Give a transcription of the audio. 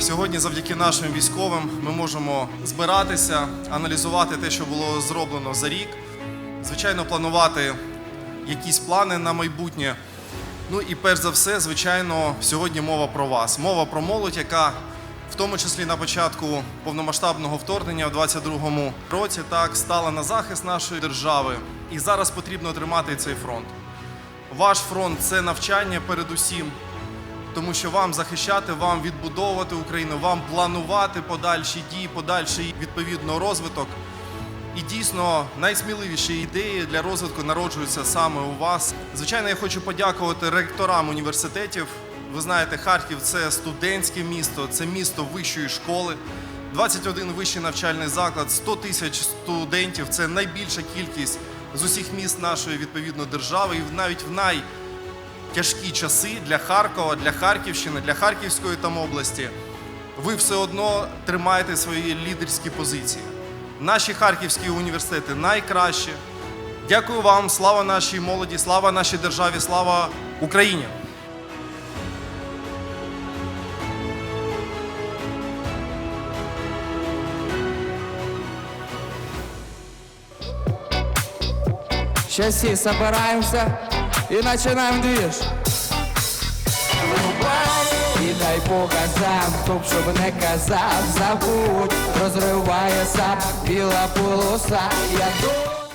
Сьогодні, завдяки нашим військовим, ми можемо збиратися, аналізувати те, що було зроблено за рік, звичайно, планувати якісь плани на майбутнє. Ну і перш за все, звичайно, сьогодні мова про вас. Мова про молодь, яка в тому числі на початку повномасштабного вторгнення в 22-му році так стала на захист нашої держави. І зараз потрібно тримати цей фронт. Ваш фронт це навчання передусім, тому що вам захищати, вам відбудовувати Україну, вам планувати подальші дії, подальший відповідно розвиток. І дійсно найсміливіші ідеї для розвитку народжуються саме у вас. Звичайно, я хочу подякувати ректорам університетів. Ви знаєте, Харків це студентське місто, це місто вищої школи. 21 вищий навчальний заклад, 100 тисяч студентів це найбільша кількість з усіх міст нашої відповідно держави. І навіть в найтяжкі часи для Харкова, для Харківщини, для Харківської там області ви все одно тримаєте свої лідерські позиції. Наші харківські університети найкращі. Дякую вам, слава нашій молоді, слава нашій державі, слава Україні! Все собираемся и начинаем движ. І дай по газам, топ, щоб не казав, забудь, розриває сап, біла полоса, я думаю.